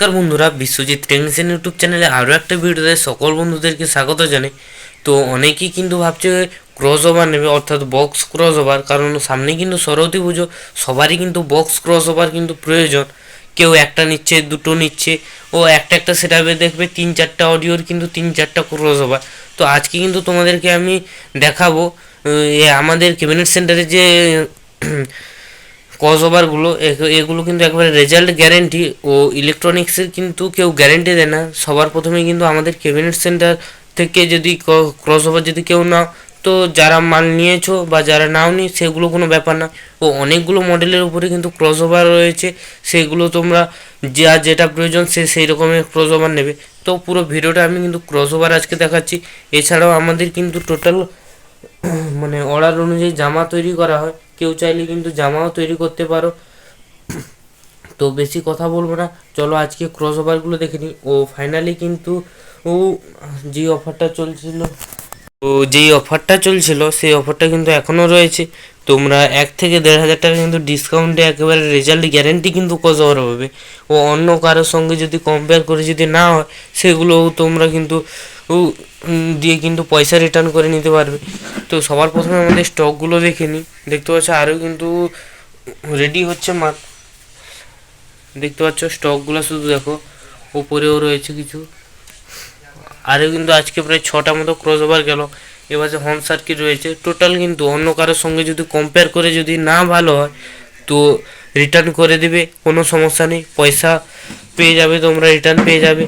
নমস্কার বন্ধুরা, Biswajit technician YouTube চ্যানেলে আরও একটা ভিডিওতে সকল বন্ধুদেরকে স্বাগত জানাই। তো অনেকেই কিন্তু ভাবছে ক্রস ওভার নেবে, অর্থাৎ বক্স ক্রস ওভার কারণ সামনে কিন্তু সরস্বতী পুজো, সবারই কিন্তু বক্স ক্রস ওভার কিন্তু প্রয়োজন। কেউ একটা নিচ্ছে, দুটো নিচ্ছে, ও একটা একটা সেটাপে দেখবে তিন চারটা অডিওর কিন্তু তিন চারটা ক্রস ওভার তো আজকে কিন্তু তোমাদেরকে আমি দেখাবো আমাদের ক্যাবিনেট সেন্টারে যে কজ ওভারগুলো এগুলো কিন্তু একবারে রেজাল্ট গ্যারেন্টি ও ইলেকট্রনিক্সের কিন্তু কেউ গ্যারেন্টি দেয় না। সবার প্রথমে কিন্তু আমাদের ক্যাবিনেট সেন্টার থেকে যদি ক্রস ওভার যদি কেউ নাও, তো যারা মাল নিয়েছো বা যারা নাওনি, সেগুলো কোনো ব্যাপার না। ও অনেকগুলো মডেলের উপরে কিন্তু ক্রস ওভার রয়েছে। সেগুলো তোমরা যা যেটা প্রয়োজন সে সেই রকমের ক্রস ওভার নেবে। তো পুরো ভিডিওটা আমি কিন্তু ক্রস ওভার আজকে দেখাচ্ছি। এছাড়াও আমাদের কিন্তু টোটাল মানে অর্ডার অনুযায়ী জামা তৈরি করা হয়। কেউ চাইলে কিন্তু জামাও তৈরি করতে পারো। তো বেশি কথা বলব না। চলো আজকে ক্রস ওভারগুলো দেখে নিই। ও ফাইনালি কিন্তু ও যে অফারটা চলছিল তো যেই অফারটা চলছিল সেই অফারটা কিন্তু এখনও রয়েছে। তোমরা এক থেকে দেড় হাজার টাকা কিন্তু ডিসকাউন্টে একেবারে রেজাল্ট গ্যারেন্টি কিন্তু ক্রস ওভার পাবে ও অন্য কারোর সঙ্গে যদি কম্পেয়ার করে যদি না হয় সেগুলোও তোমরা কিন্তু ও, দিয়ে কিন্তু পয়সা রিটার্ন করে নিতে পারবে। তো সবার প্রথমে আমাদের স্টকগুলো দেখে নিই দেখতে পাচ্ছ আরও কিন্তু রেডি হচ্ছে মাল। দেখতে পাচ্ছ স্টকগুলো শুধু দেখো, উপরেও রয়েছে কিছু। আরও কিন্তু আজকে প্রায় ছটা মতো ক্রস ওভার গেল। এবারে হোম সার্কিট রয়েছে টোটাল কিন্তু অন্য কারোর সঙ্গে যদি কম্পেয়ার করে যদি না ভালো হয়, তো রিটার্ন করে দেবে, কোনো সমস্যা নেই। পয়সা পেয়ে যাবে, তোমরা রিটার্ন পেয়ে যাবে।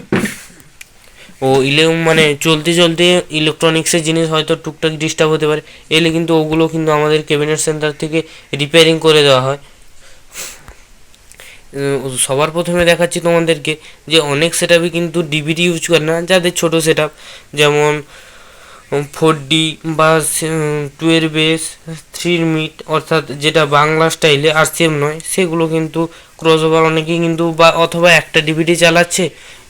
ও ইলে মানে চলতে চলতে ইলেকট্রনিক্সের জিনিস হয়তো টুকটাক ডিস্টার্ব হতে পারে। এলে কিন্তু ওগুলো কিন্তু আমাদের ক্যাবিনেট সেন্টার থেকে রিপেয়ারিং করে দেওয়া হয়। সবার প্রথমে দেখাচ্ছি তোমাদেরকে যে অনেক সেটআপই কিন্তু ডিভিডি ইউজ করে না, যাদের ছোটো সেট যেমন ফোর ডি বা টুয়েলভ এস থ্রি মিট অর্থাৎ যেটা বাংলা স্টাইলে আর সেম নয়, সেগুলো কিন্তু ক্রস ওভার অনেকেই কিন্তু বা অথবা একটা ডিভিডি চালাচ্ছে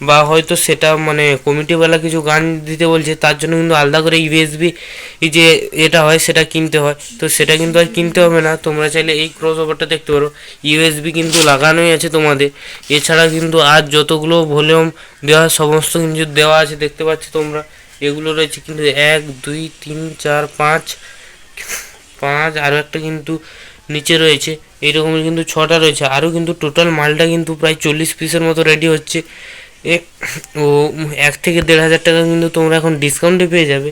বা হয়তো সেটা মানে কমিটিওয়ালা কিছু গান দিতে বলছে, তার জন্য কিন্তু আলাদা করে ইউএসবি যে এটা হয়, সেটা কিনতে হয়। তো সেটা কিন্তু আর কিনতে হবে না, তোমরা চাইলে এই ক্রস ওভারটা দেখতে পারো। ইউএসবি কিন্তু লাগানোই আছে তোমাদের। এছাড়া কিন্তু আর যতগুলো ভলিউম দেওয়া, সমস্ত কিছু দেওয়া আছে, দেখতে পাচ্ছ তোমরা। এগুলো রয়েছে কিন্তু এক, দুই, তিন, চার, পাঁচ পাঁচ আরও একটা কিন্তু নিচে রয়েছে। এইরকমের কিন্তু ছটা রয়েছে। আরও কিন্তু টোটাল মালটা কিন্তু প্রায় চল্লিশ পিসের মতো রেডি হচ্ছে। এ, ও, এক থেকে দেড় হাজার টাকা কিন্তু তোমরা এখন ডিসকাউন্টে পেয়ে যাবে।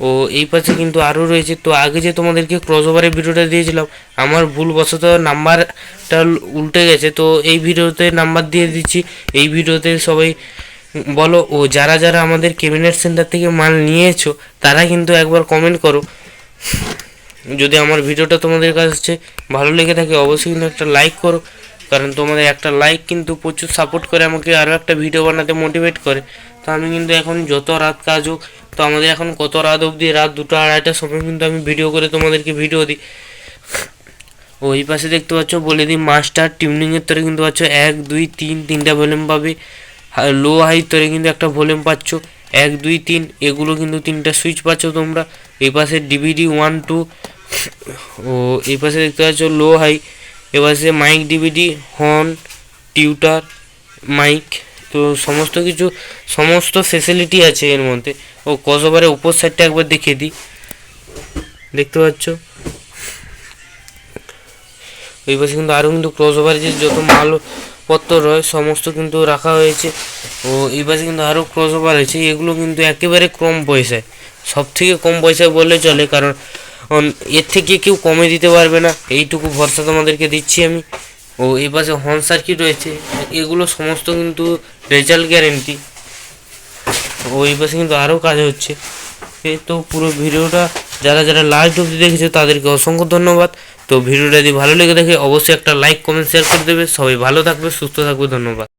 ও, এই পাশে কিন্তু আরও রয়েছে। তো আগে যে তোমাদেরকে ক্রস ওভারের ভিডিওটা দিয়েছিলাম, আমার ভুলবশত নাম্বারটা উল্টে গেছে। তো এই ভিডিওতে নাম্বার দিয়ে দিচ্ছি। এই ভিডিওতে সবাই বলো, ও যারা যারা আমাদের ক্যাবিনেট সেন্টার থেকে মাল নিয়েছো, তারা কিন্তু একবার কমেন্ট করো। যদি আমার ভিডিওটা তোমাদের কাছে ভালো লেগে থাকে, অবশ্যই কিন্তু একটা লাইক করো। কারণ তোমাদের একটা লাইক কিন্তু প্রচুর সাপোর্ট করে আমাকে, আরও একটা ভিডিও বানাতে মোটিভেট করে। তো আমি কিন্তু এখন যত রাত কাজ হোক, তো আমাদের এখন কত রাত অবধি? রাত দুটো আড়াইটার সময় কিন্তু আমি ভিডিও করে তোমাদেরকে ভিডিও দিই। ওই পাশে দেখতে পাচ্ছ, বলে দিই, মাস্টার টিউনিংয়ের তরে কিন্তু পাচ্ছ, এক, দুই, তিন, তিনটা ভলিউম পাবে। লো হাই তরে কিন্তু একটা ভলিউম পাচ্ছ। এক, দুই, তিন, এগুলো কিন্তু তিনটা সুইচ পাচ্ছ তোমরা। এই পাশে ডিভিডি ওয়ান টু ও, এই পাশে দেখতে পাচ্ছ লো হাই এ mike DVD horn tweeter mike তো সমস্ত কিছু, সমস্ত ফেসিলিটি আছে এর মধ্যে। ও কসবারের উপর সাইডটা একবার দেখিয়ে দিই। দেখতে পাচ্ছ? ওই পাশে কিন্তু আরও কিন্তু ক্রস ওভারে যে যত মালপত্র রয় সমস্ত কিন্তু রাখা হয়েছে। ও এই পাশে কিন্তু আরও ক্রস ওভার আছে এগুলো কিন্তু একেবারে কম পয়সায়। সব থেকে কম পয়সায় বললে চলে, কারণ এর থেকে কেউ কমে দিতে পারবে না। এইটুকু ভরসা তোমাদেরকে দিচ্ছি আমি। ও এই পাশে হর্ন সার্কিট রয়েছে, এগুলো সমস্ত কিন্তু রেজাল্ট গ্যারেন্টি ও এই পাশে কিন্তু আরও কাজ হচ্ছে। তো পুরো ভিডিওটা যারা যারা লাস্ট অবধি দেখেছে, তাদেরকে অসংখ্য ধন্যবাদ। তো ভিডিওটা যদি ভালো লেগে থাকে, অবশ্যই একটা লাইক কমেন্ট শেয়ার করে দেবে। সবাই ভালো থাকবে, সুস্থ থাকবে, ধন্যবাদ।